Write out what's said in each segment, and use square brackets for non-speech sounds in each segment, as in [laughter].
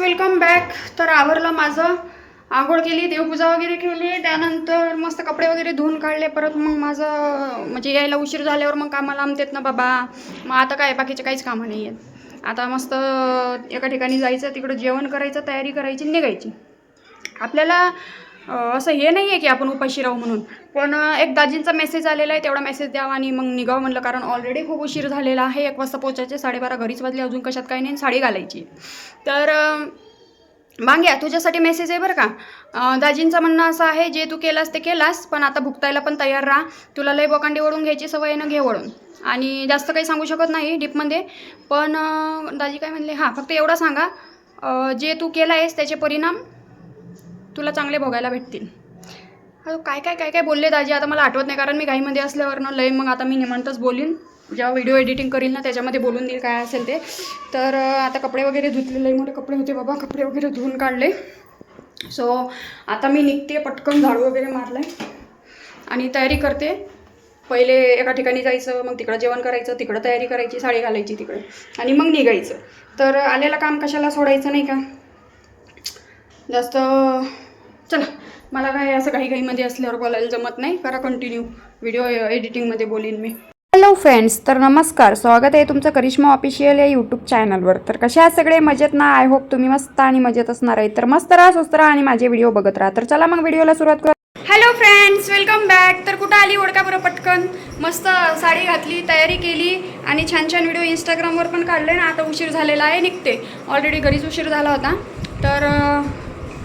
Welcome back तर आवरलं माझं. आंघोळ केली देवपूजा वगैरे केली. त्यानंतर मस्त कपडे वगैरे धुवून काढले. परत मग माझं म्हणजे यायला उशीर झाल्यावर मग कामाला आमतेत ना बाबा. मग आता काय बाकीचे काहीच कामं नाही आहेत. आता मस्त एका ठिकाणी जायचं तिकडं जेवण करायचं तयारी करायची निघायची. आपल्याला असं हे नाही आहे की आपण उपाशी राहू म्हणून. पण एक दाजींचा मेसेज आलेला आहे तेवढा मेसेज द्यावा आणि मग निघावं म्हणलं. कारण ऑलरेडी खूप उशीर झालेला आहे. एक वाजता पोचायचे साडेबारा घरीच वाजले अजून कशात काही नाही साडी घालायची. तर मांग्या तुझ्यासाठी मेसेज आहे बरं का? दाजींचं म्हणणं असं आहे जे तू केलास ते केलास पण आता भुगतायला पण तयार राहा. तुला लय बोकांडी वळून घ्यायची सवय ना घे वळून आणि जास्त काही सांगू शकत नाही डीपमध्ये पण दाजी काय म्हणले? हां फक्त एवढं सांगा. जे तू केला आहेस त्याचे परिणाम तुला चांगले भोगायला भेटतील. अहो, काय काय काय काय बोलले दाजी आता मला आठवत नाही कारण मी घाईमध्ये असल्यावर ना लय मग आता मी निमंतच बोलीन. जेव्हा व्हिडिओ एडिटिंग करील ना त्याच्यामध्ये बोलून देईल काय असेल ते. तर आता कपडे वगैरे धुतले लई मोठे कपडे होते बाबा. कपडे वगैरे धुवून काढले. सो आता मी निघते पटकन झाडू वगैरे मारलं आणि तयारी करते. पहिले एका ठिकाणी जायचं मग तिकडं जेवण करायचं तिकडं तयारी करायची साडी घालायची तिकडे. आणि मग निघायचं. तर आलेलं काम कशाला सोडायचं नाही का? जास्त चला मला काय असं काही घाईमध्ये असल्यावर बोलायला जमत नाही. करा कंटिन्यू व्हिडिओ एडिटिंगमध्ये बोलीन मी. हॅलो फ्रेंड्स तर नमस्कार. स्वागत आहे तुमचं करिश्मा ऑफिशियल या यूट्यूब चॅनलवर तर कशा सगळे? मजेत ना? आय होप तुम्ही मस्त आणि मजेत असणार आहे. तर मस्त राहा स्वस्त राहा आणि माझे व्हिडिओ बघत राहा. तर चला मग व्हिडिओला सुरुवात करू. हॅलो फ्रेंड्स वेलकम बॅक तर कुठं आली ओळखा बरं पटकन? मस्त साडी घातली तयारी केली आणि छान छान व्हिडिओ इंस्टाग्रामवर पण काढले ना? आता उशीर झालेला आहे निघते. ऑलरेडी घरीच उशीर झाला होता. तर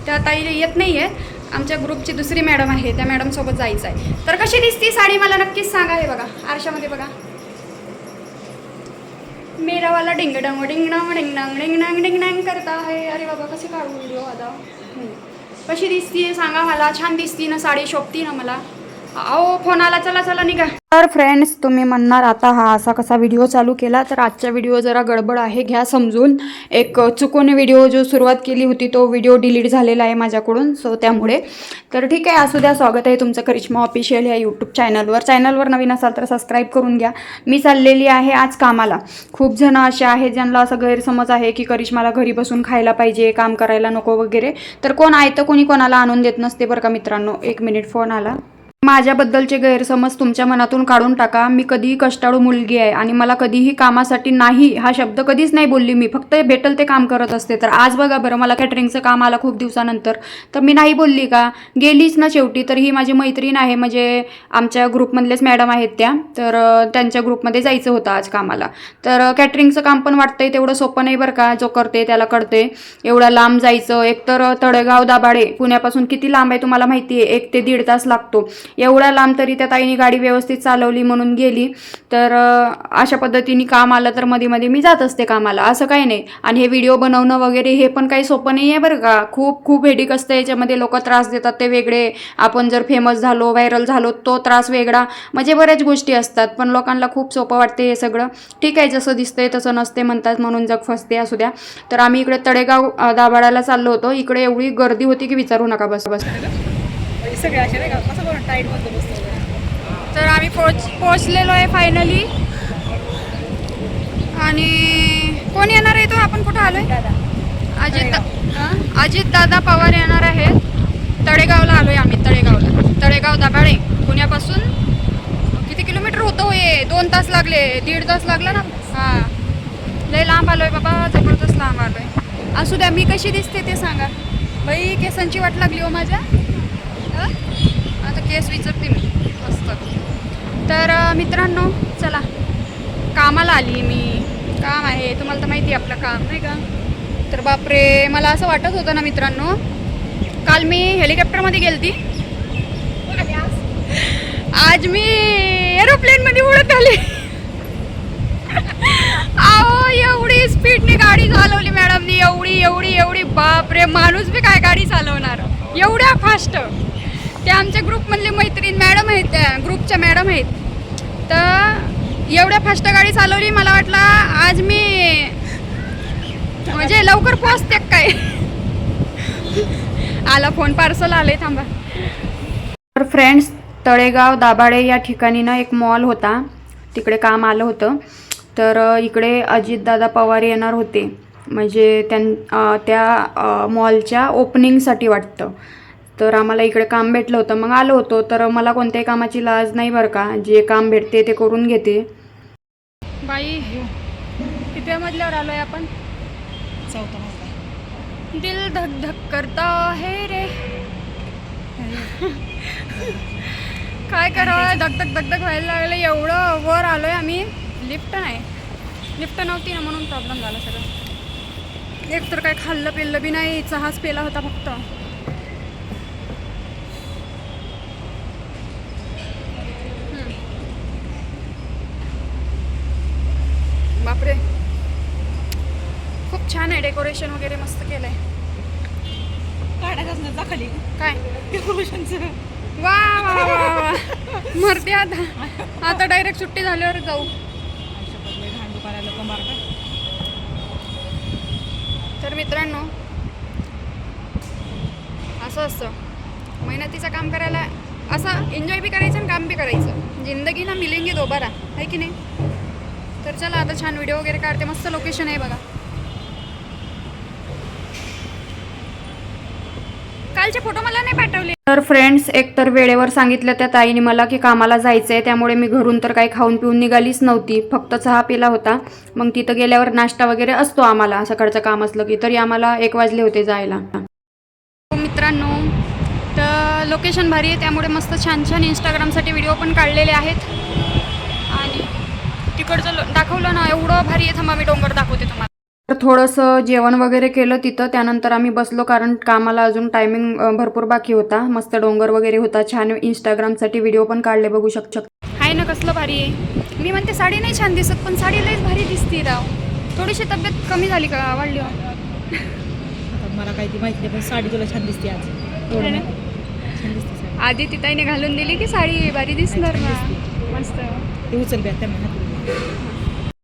त्या ताई येत नाही आहे आमच्या ग्रुपची दुसरी मॅडम आहे त्या मॅडमसोबत जायचं आहे तर कशी दिसती साडी मला नक्कीच सांगा हे बघा आरशामध्ये बघा. मेरावाला डिंग डिंगडंग डिंगडंग डिंगडंग डिंगडंग करता आहे अरे बाबा कसे काढू व्हिडिओ आता? कशी दिसती सांगा मला छान दिसती ना साडी शोभती ना मला? अहो फोन आला चला चला निघा. तर फ्रेंड्स तुम्ही म्हणणार आता हा असा कसा व्हिडिओ चालू केला? तर आजचा व्हिडिओ जरा गडबड आहे घ्या समजून. एक चुकून व्हिडिओ जो सुरुवात केली होती तो व्हिडिओ डिलीट झालेला आहे माझ्याकडून सो त्यामुळे. तर ठीक आहे असू द्या स्वागत आहे तुमचं करिश्मा ऑफिशियल या यूट्यूब चॅनलवर चॅनलवर नवीन असाल तर सबस्क्राईब करून घ्या. मी चाललेली आहे आज कामाला. खूप जण असे आहेत ज्यांना असं गैरसमज आहे की करिश्माला घरी बसून खायला पाहिजे काम करायला नको वगैरे. तर कोण आहे तर कोणी कोणाला आणून देत नसते बरं का मित्रांनो? एक मिनिट फोन आला. माझ्याबद्दलचे गैरसमज तुमच्या मनातून काढून टाका. मी कधीही कष्टाळू मुलगी आहे आणि मला कधीही कामासाठी नाही हा शब्द कधीच नाही बोलली मी. फक्त भेटल ते काम करत असते. तर आज बघा बरं मला कॅटरिंगचं काम आलं खूप दिवसानंतर. तर मी नाही बोलली का? गेलीच ना शेवटी. तर ही माझी मैत्रीण आहे म्हणजे आमच्या ग्रुपमधलेच मॅडम आहेत त्या. तर त्यांच्या ग्रुपमध्ये जायचं होतं आज कामाला. तर कॅटरिंगचं काम पण वाटतंय तेवढं सोपं नाही बरं का? जो करते त्याला कळते एवढा लांब जायचं. एकतर तळेगाव दाभाडे पुण्यापासून किती लांब आहे तुम्हाला माहिती आहे एक ते दीड तास लागतो. एवढ्या लांब तरी त्या ताईने गाडी व्यवस्थित चालवली म्हणून गेली. तर अशा पद्धतीने काम आलं तर मध्ये मध्ये मी जात असते कामाला. असं काही नाही. आणि हे व्हिडिओ बनवणं वगैरे हे पण काही सोपं नाही आहे बरं का. खूप खूप हेडिक असतं. याच्यामध्ये लोक त्रास देतात ते वेगळे. आपण जर फेमस झालो व्हायरल झालो तो त्रास वेगळा. म्हणजे बऱ्याच गोष्टी असतात. पण लोकांना खूप सोपं वाटते हे सगळं. ठीक आहे जसं दिसतंय तसं नसते म्हणतात म्हणून जग फसते असू द्या. तर आम्ही इकडे तळेगाव अं, दाभाडाला चाललो होतो. इकडे एवढी गर्दी होती की विचारू नका बस बस. सगळे असे नाही का कसं बरं टाईट बसतो तर आम्ही पोच पोचलेलो आहे फायनली आणि कोण येणार आहे तो? आपण कुठं आलोय? अजित हं? अजित दादा पवार येणार आहेत. तळेगावला आलोय आम्ही तळेगावला. तळेगाव दाभाडे पुण्यापासून किती किलोमीटर होतं होय दोन तास लागले दीड तास लागला ना? हां. लय लांब आलोय बाबा जबरदस्त लांब आलोय. असू द्या मी कशी दिसते ते सांगा. बाई केसांची वाट लागली हो माझ्या. हं? केस विचारते मी असतं. तर मित्रांनो चला. कामाला आली मी. काम आहे. तुम्हाला तर माहिती आहे आपलं काम नाही का? तर बापरे मला असं वाटत होतं ना मित्रांनो. काल मी हेलिकॉप्टरमध्ये गेलती. आज मी एरोप्लेनमध्ये उडत आले. अहो एवढी स्पीडने गाडी चालवली मॅडमनी. एवढी एवढी एवढी. बापरे माणूस बी काय गाडी चालवणार? एवढ्या फास्ट ते आमच्या ग्रुपमधले मैत्रीण मॅडम आहेत त्या ग्रुपच्या मॅडम आहेत. तर एवढ्या फास्ट गाडी चालवली मला वाटलं आज मी म्हणजे लवकर पोहोचते काय? आला फोन पार्सल आले थांबा. तर फ्रेंड्स तळेगाव दाभाडे या ठिकाणी ना एक मॉल होता. तिकडे काम आलं होतं. तर इकडे अजितदादा पवार येणार होते. म्हणजे त्यां त्या मॉलच्या ओपनिंगसाठी वाटतं. तर आम्हाला इकडे काम भेटलं होतं. मग आलो होतो तर मला कोणत्याही कामाची लाज नाही बरं का. जे काम भेटते ते करून घेते. बाई किती मजल्यावर आलो आहे आपण? चौथा मजला दिल धक धक करता है रे. काय करावं? धक धक धक धक व्हायला लागलं एवढं वर आलोय आम्ही. लिफ्ट नाही. लिफ्ट नव्हती ना म्हणून प्रॉब्लेम झाला सगळं. एक तर काय खाल्लं पिल्लं बी नाही चहाच पेला होता फक्त. बापरे. खूप छान आहे डेकोरेशन वगैरे मस्त केलंय. काढायचं असणार खाली. काय? डेकोरेशनचं वा वा वा वा मरते आता. आता डायरेक्ट सुट्टी झाल्यावर जाऊ. तर मित्रांनो असं असतं. मेहनतीचं काम करायला असं एन्जॉय बी करायचं आणि काम बी करायचं. जिंदगी ना मिलेंगे दोबारा. आहे की नाही? तर चला आता छान व्हिडिओ वगैरे काढते. मस्त लोकेशन आहे बघा. कालचे फोटो मला नाही पाठवले. तर फ्रेंड्स एक तर वेळेवर सांगितलं त्या ताईने मला की कामाला जायचं आहे त्यामुळे मी घरून तर काही खाऊन पिऊन निघालीच नव्हती. फक्त चहा पिला होता. मग तिथं गेल्यावर नाश्ता वगैरे असतो आम्हाला. सकाळचं काम असलं की तरी आम्हाला एक वाजले होते जायला. हो मित्रांनो तर लोकेशन भारी आहे. त्यामुळे मस्त छान छान इंस्टाग्रामसाठी व्हिडिओ पण काढलेले आहेत. तिकडचं दाखवलं ना एवढं भारी आहे. थांबा मी डोंगर दाखवते तुम्हाला. तर थोडंसं जेवण वगैरे केलं तिथं. त्यानंतर आम्ही बसलो कारण कामाला अजून टायमिंग भरपूर बाकी होता. मस्त डोंगर वगैरे होता. छान इंस्टाग्रामसाठी व्हिडिओ पण काढले बघू शक शक आहे ना कसलं भारी आहे. मी म्हणते साडी नाही छान दिसत पण साडी लईच भारी दिसते राव. थोडीशी तब्येत कमी झाली का? वाढली हो? मला काही ती माहिती पण साडी तुला छान दिसते आज. एवढं ना? नाही. छान दिसते साडी. आधी ती ताईने घालून दिली की साडी भारी दिसणार ना. मस्त. ते उचल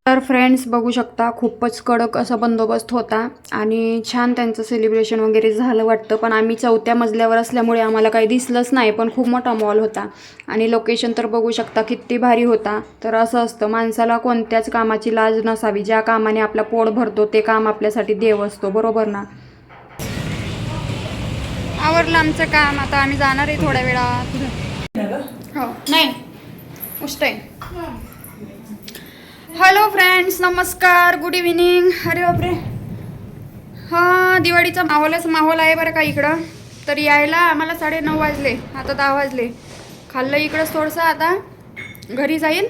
तर फ्रेंड्स बघू शकता खूपच कडक असा बंदोबस्त होता आणि छान त्यांचं सेलिब्रेशन वगैरे झालं वाटतं. पण आम्ही चौथ्या मजल्यावर असल्यामुळे आम्हाला काही दिसलंच नाही पण खूप मोठा मॉल होता. आणि लोकेशन तर बघू शकता किती भारी होता. तर असं असतं माणसाला कोणत्याच कामाची लाज नसावी. ज्या कामाने आपला पोट भरतो ते काम आपल्यासाठी देव असतो. बरोबर ना? आवरलं आमचं काम. आता आम्ही जाणार आहे थोड्या वेळात. हो. नाही उष्ट आहे. हॅलो फ्रेंड्स नमस्कार. गुड इव्हिनिंग अरे बापरे. हां दिवाळीचा माहोलच माहोल आहे बरं का इकडं. तर यायला आम्हाला साडे नऊ वाजले. आता दहा वाजले. खाल्लं इकडंच थोडंसं आता. घरी जाईल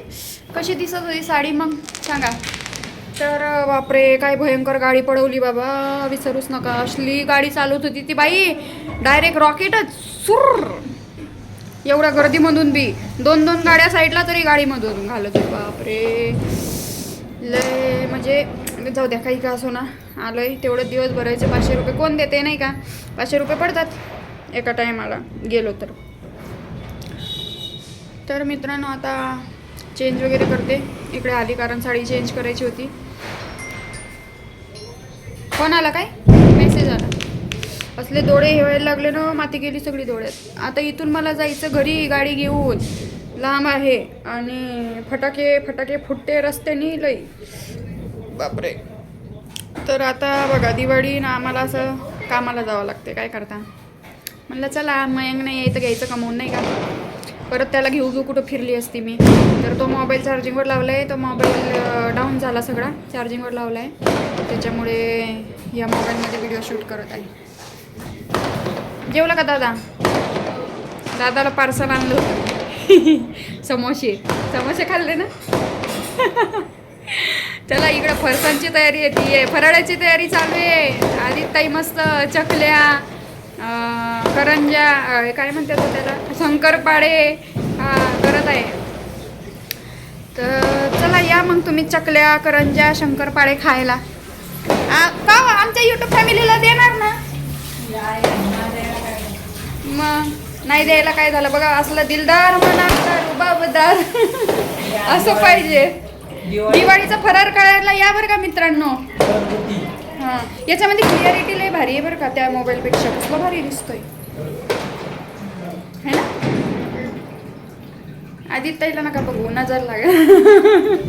कशी दिसत होती साडी मग? सांगा. तर बापरे काय भयंकर गाडी पडवली बाबा. विसरूच नका. असली गाडी चालवत होती ती बाई. डायरेक्ट रॉकेटच. सुर एवढ्या गर्दीमधून बी. दोन दोन गाड्या साईडला तरी गाडीमधून घालत होती. बापरे. लय म्हणजे जाऊ द्या काही का असो ना आहे तेवढं दिवस भरायचे पाचशे रुपये. कोण देते नाही का? पाचशे रुपये पडतात एका टायमाला गेलो तर. तर मित्रांनो आता चेंज वगैरे करते. इकडे आली कारण साडी चेंज करायची होती. फोन आला काय? मेसेज आला. असले डोळे हेवायला लागले ना माती गेली सगळी डोळ्यात. आता इथून मला जायचं घरी गाडी घेऊन. लांब आहे आणि फटाके फटाके फुटते रस्त्यानी लई. बापरे. तर आता बघा दिवाळी ना आम्हाला असं कामाला जावं लागते काय करता? म्हणलं चला मयंक नाही यायचं घ्यायचं कमवून नाही का? परत त्याला घेऊ घेऊ कुठं फिरली असती मी. तर तो मोबाईल चार्जिंगवर लावला आहे तो मोबाईल डाऊन झाला सगळा. चार्जिंगवर लावला आहे त्याच्यामुळे या मोबाईलमध्ये व्हिडिओ शूट करत आहे. जेवला का दादा? दादाला पार्सल आणलं होतं. [laughs] समोसे. समोसे खाल्ले ना? [laughs] चला इकडं फरसांची तयारी येते आहे. फराळाची तयारी चालू आहे. आधी ताई मस्त चकल्या अं, काय म्हणतात त्याला? शंकरपाळे हा करत आहे. तर चला या मग तुम्ही चकल्या करंज्या शंकरपाळे खायला. का हो? आमच्या युट्यूब फॅमिलीला देणार ना? मग? नाही द्यायला काय झालं? बघा असलं दिलदार मनात रुबाबदार [laughs] असं पाहिजे. दिवाळीचा फरार करायला या बरं का मित्रांनो? हां. याच्यामध्ये क्लिअरिटी लय भारी आहे बरं का त्या मोबाईलपेक्षा कसलं भारी दिसतोय. है ना? आदित्यला नका बघू नजर लागेल [laughs]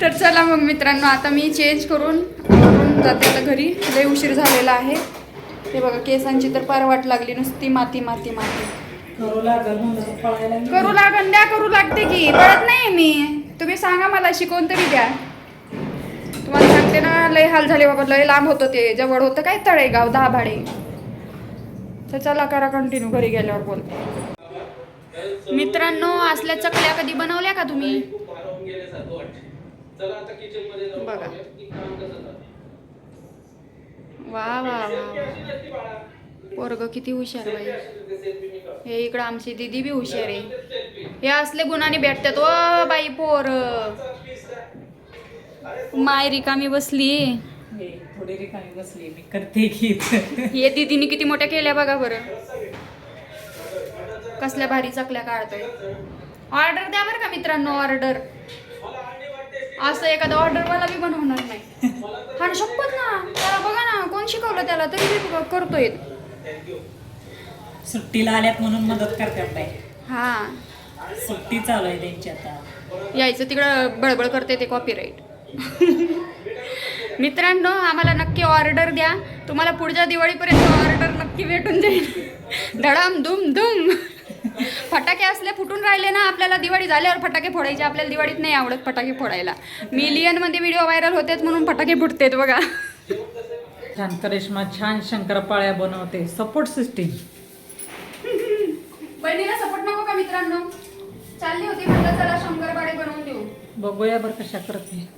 तर चला मग मित्रांनो आता मी चेंज करून जाते आता घरी. लय उशीर झालेला आहे. ते बघा केसांची तर पार वाट लागली नुसती माती माती माती. करू लागल. करू द्या करू लागते की. पळत नाही मी. तुम्ही सांगा मला शिकवून तरी द्या. तुम्हाला सांगते ना लय हाल झाले बाबा लय लांब होतं ते. जवळ होतं काय तळेगाव दहा भाडे तर चला करा कंटिन्यू घरी गेल्यावर बोलते. मित्रांनो असल्या चकल्या कधी बनवल्या का तुम्ही? बघा. वा वा वा पोरग किती हुशार बाई. हे इकडं आमची दिदी बी हुशार आहे. हे असले गुणाने भेटतात ओ बाई पोर. माय रिकामी बसली. हे, थोडी रिकामी बसली मी करते की. हे दिदीने किती मोठ्या केल्या बघा बरं. कसल्या भारी चकल्या काढतोय. ऑर्डर द्या बरं का मित्रांनो ऑर्डर असं एखादं ऑर्डरवाला बी बनवणार नाही. हा शपथ ना त्याला बघा कोण शिकवलं त्याला तरी बी करतोय. सुट्टीला आल्यात म्हणून मदत करतात बाई. हा. सुट्टी चालू आहे त्यांची आता. यायचं तिकडं बळबळ करते ते कॉपीराईट मित्रांनो आम्हाला नक्की ऑर्डर द्या. तुम्हाला पुढच्या दिवाळीपर्यंत ऑर्डर नक्की भेटून जाईल. धडाम धूम धूम. फटाके असले फुटून राहिले ना आपल्याला दिवाळी झाल्यावर फटाके फोडायचे. आपल्याला दिवाळीत नाही आवडत फटाके फोडायला. मिलियनमध्ये व्हिडिओ व्हायरल होतेत म्हणून फटाके फुटतेत बघा. छान करिश्मा छान शंकरपाळ्या बनवते. सपोर्ट सिस्टीम बहिणीला सपोर्ट नको का मित्रांनो? चालली होती म्हटलं चला शंकरपाडे बनवून देऊ. बघूया बरं कशा करते.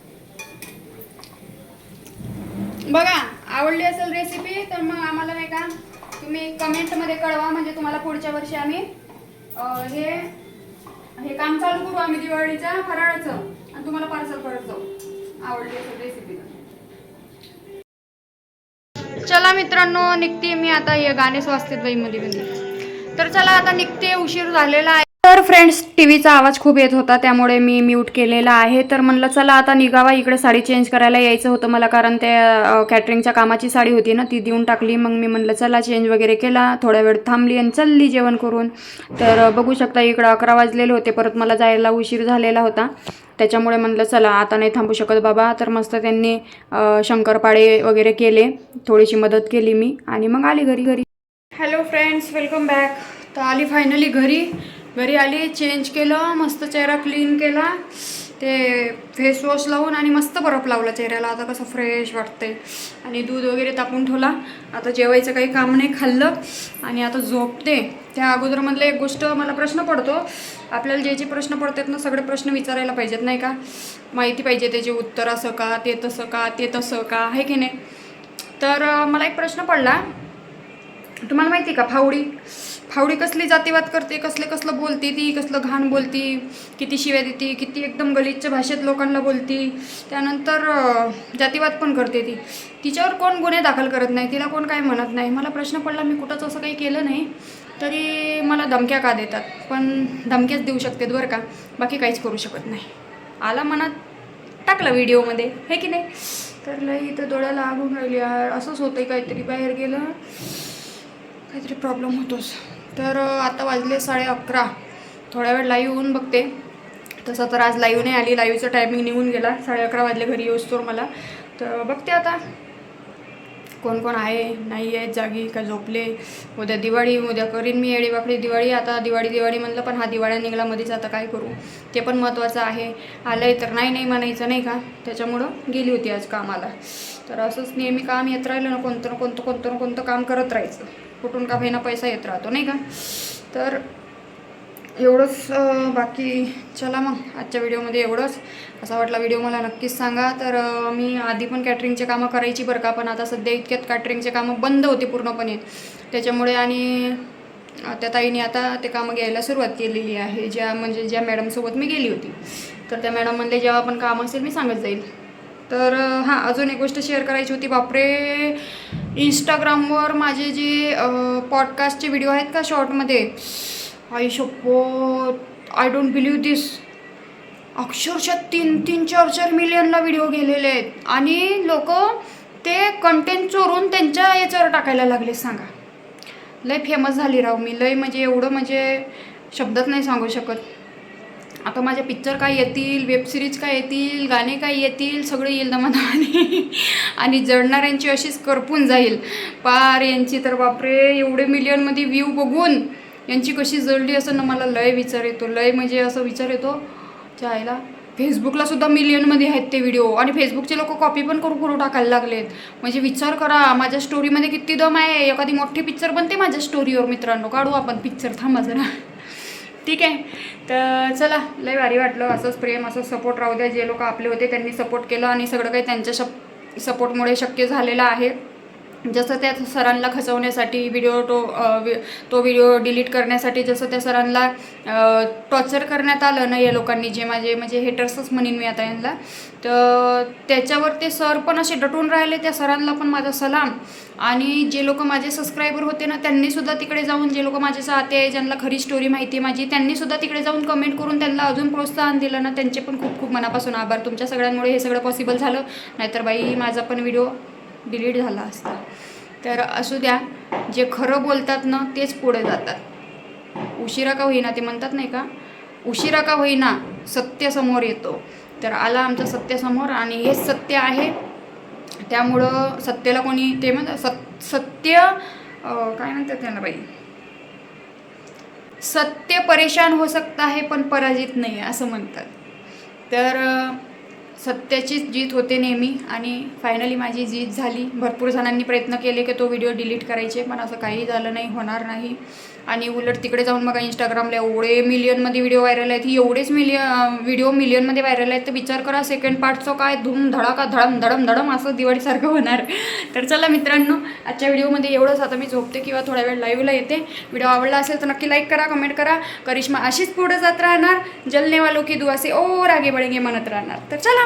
बघा आवडली असेल रेसिपी तर मग आम्हाला नाही का तुम्ही कमेंटमध्ये कळवा म्हणजे तुम्हाला पुढच्या वर्षी आम्ही हे हे काम चालू करू आम्ही दिवाळीच्या फराळाचं. आणि तुम्हाला पार्सल करत जाऊ आवडली असेल रेसिपी चला मित्रांनो निघते मी आता हे गाणेच स्वास्थ्य बाई मध्ये. तर चला आता निघते उशीर झालेला आहे. तर फ्रेंड्स टी व्हीचा आवाज खूप येत होता त्यामुळे मी म्यूट केलेला आहे. तर म्हणलं चला आता निघावा इकडे साडी चेंज करायला यायचं होतं मला कारण ते कॅटरिंगच्या कामाची साडी होती ना ती देऊन टाकली. मग मी म्हणलं चला चेंज वगैरे केला थोड्या वेळ थांबली आणि चालली जेवण करून. तर बघू शकता इकडं अकरा वाजलेले होते परत मला जायला उशीर झालेला होता. त्याच्यामुळे म्हणलं चला आता नाही थांबू शकत बाबा. तर मस्त त्यांनी शंकरपाळे वगैरे केले. थोडीशी मदत केली मी आणि मग आली घरी घरी. हॅलो फ्रेंड्स वेलकम बॅक तर आली फायनली घरी. घरी आली चेंज केलं मस्त चेहरा क्लीन केला. ते फेस वॉश लावून आणि मस्त बर्फ लावला चेहऱ्याला. आता कसं फ्रेश वाटतंय. आणि दूध वगैरे तापून ठेवला. आता जेवायचं काही काम नाही खाल्लं. आणि आता झोपते. त्या अगोदरमधलं एक गोष्ट मला प्रश्न पडतो. आपल्याला जे जे प्रश्न पडतात ना सगळे प्रश्न विचारायला पाहिजेत नाही का? माहिती पाहिजे त्याचे उत्तर असं का ते तसं का ते तसं का आहे की नाही? तर मला एक प्रश्न पडला. तुम्हाला माहिती आहे का फावडी? फावडी कसली जातीवाद करते कसले कसलं बोलते ती कसलं घाण बोलती किती शिव्या देते किती एकदम गलिच्छ भाषेत लोकांना बोलती. त्यानंतर जातीवाद पण करते ती. तिच्यावर कोण गुन्हे दाखल करत नाही तिला कोण काय म्हणत नाही. मला प्रश्न पडला मी कुठंच असं काही केलं नाही तरी मला धमक्या का देतात? पण धमक्याच देऊ शकते बरं का? बाकी काहीच करू शकत नाही. आला मनात टाकलं व्हिडिओमध्ये हे की नाही? तर लई इथं डोळ्याला लागून राहिली यार. असंच होतंय काहीतरी. बाहेर गेलं काहीतरी प्रॉब्लेम होतोच. तर आता वाजले साडे अकरा. थोड्या वेळ लाईव्ह होऊन बघते. तसं तर आज लाईव्ह नाही आली. लाईव्हचं टायमिंग निघून गेला. साडे अकरा वाजले घरी येऊस्तोर मला. तर बघते आता. कोण कोण आहे नाही आहेत जागी का झोपले उद्या दिवाळी उद्या करीन मी येडीवाकडी दिवाळी आता दिवाळी दिवाळी म्हणलं पण हा दिवाळ्या निघाला मध्येच आता काय करू? ते पण महत्त्वाचं आहे. आलं आहे तर नाही नाही म्हणायचं नाही का? त्याच्यामुळं गेली होती आज कामाला. तर असंच नेहमी काम येत राहिलं ना कोणतं ना कोणतं कोणतं ना कोणतं काम करत राहायचं. कुठून का भाईना पैसा येत राहतो नाही का? तर एवढंच बाकी चला मग आजच्या व्हिडिओमध्ये एवढंच. असा वाटला व्हिडिओ मला नक्कीच सांगा. तर मी आधी पण कॅटरिंगचे कामं करायची बरं का पण आता सध्या इतक्यात कॅटरिंगचे कामं बंद होते पूर्णपणे. त्याच्यामुळे आणि त्या ताईने आता ते कामं घ्यायला सुरुवात केलेली आहे. ज्या म्हणजे ज्या मॅडमसोबत मी गेली होती. तर त्या मॅडम म्हणले जेव्हा पण काम असेल मी सांगत जाईल. तर हां अजून एक गोष्ट शेअर करायची होती. बापरे! इंस्टाग्रामवर माझे जे पॉडकास्टचे व्हिडिओ आहेत का शॉर्टमध्ये आई शपथ आय डोंट बिलीव्ह दिस अक्षरशः तीन तीन चार चार मिलियनला व्हिडिओ गेलेले आहेत. आणि लोक ते कंटेंट चोरून त्यांच्या याच्यावर टाकायला लागले सांगा. लय फेमस झाली राव मी. लय म्हणजे एवढं म्हणजे शब्दात नाही सांगू शकत. आता माझ्या पिक्चर काय येतील वेबसिरीज काय येतील गाणे काय येतील सगळे येईल दमादमाने [laughs] आणि जडणाऱ्यांची अशीच करपून जाईल. पार यांची तर बापरे एवढे मिलियनमध्ये व्ह्यू बघून यांची कशी जळली असं ना मला लय विचार येतो लय म्हणजे असं विचार येतो. चायला फेसबुकला सुद्धा मिलियनमध्ये आहेत ते व्हिडिओ आणि फेसबुकचे लोक कॉपी पण करू करू टाकायला लागलेत. म्हणजे विचार करा माझ्या स्टोरीमध्ये किती दम आहे एखादी मोठी पिक्चर बनते माझ्या स्टोरीवर मित्रांनो. काढू आपण पिक्चर थांबा जरा. ठीक आहे. तर चला लय भारी वाटलं. असंच प्रेम असं सपोर्ट राहू द्या. जे लोक आपले होते त्यांनी सपोर्ट केलं आणि सगळं काही त्यांच्या शप सपोर्टमुळे शक्य झालेलं आहे. जसं त्या सरांना खचवण्यासाठी व्हिडिओ तो तो व्हिडिओ डिलीट करण्यासाठी जसं त्या सरांना टॉर्चर करण्यात आलं ना या लोकांनी जे माझे म्हणजे हेटर्सच म्हणेन मी आता यांना तर त्याच्यावर ते सर पण असे डटून राहिले त्या सरांना पण माझा सलाम. आणि जे लोक माझे सबस्क्रायबर होते ना त्यांनीसुद्धा तिकडे जाऊन जे लोक माझे चाहते आहे ज्यांना खरी स्टोरी माहिती आहे माझी त्यांनीसुद्धा तिकडे जाऊन कमेंट करून त्यांना अजून प्रोत्साहन दिलं ना त्यांचे पण खूप खूप मनापासून आभार. तुमच्या सगळ्यांमुळे हे सगळं पॉसिबल झालं. नाहीतर बाई माझा पण व्हिडिओ डिलीट झाला असता. तर असू द्या जे खरं बोलतात ना तेच पुढे जातात. उशिरा का होईना ते म्हणतात नाही का? उशिरा का होईना सत्य समोर येतो. तर आला आमचं सत्य समोर आणि हेच सत्य आहे. त्यामुळं सत्याला कोणी ते म्हणतात सत सत्य काय म्हणतात त्याला बाई? सत्य परेशान हो सकता है पण पराजित नाही असं म्हणतात. तर सत्याचीच जीत होते नेहमी आणि फायनली माझी जीत झाली. भरपूर जणांनी प्रयत्न केले की तो व्हिडिओ डिलीट करायचे पण असं काही झालं नाही होणार नाही. आणि उलट तिकडे जाऊन बघा इंस्टाग्रामला एवढे मिलियनमध्ये व्हिडिओ व्हायरल आहेत. एवढेच मिलियन व्हिडिओ मिलियनमध्ये व्हायरल आहेत. तर विचार करा सेकंड पार्टचं काय धूम धडाका धडम धडम धडम असं दिवाळीसारखं होणार. तर चला मित्रांनो आजच्या व्हिडिओमध्ये एवढंच. आता मी झोपते किंवा थोड्या वेळ लाईव्हला येते. व्हिडिओ आवडला असेल तर नक्की लाईक करा कमेंट करा. करिश्मा अशीच पुढे जात राहणार. जलनेवालो की दुआ ओ रागे आगे म्हणत राहणार. तर चला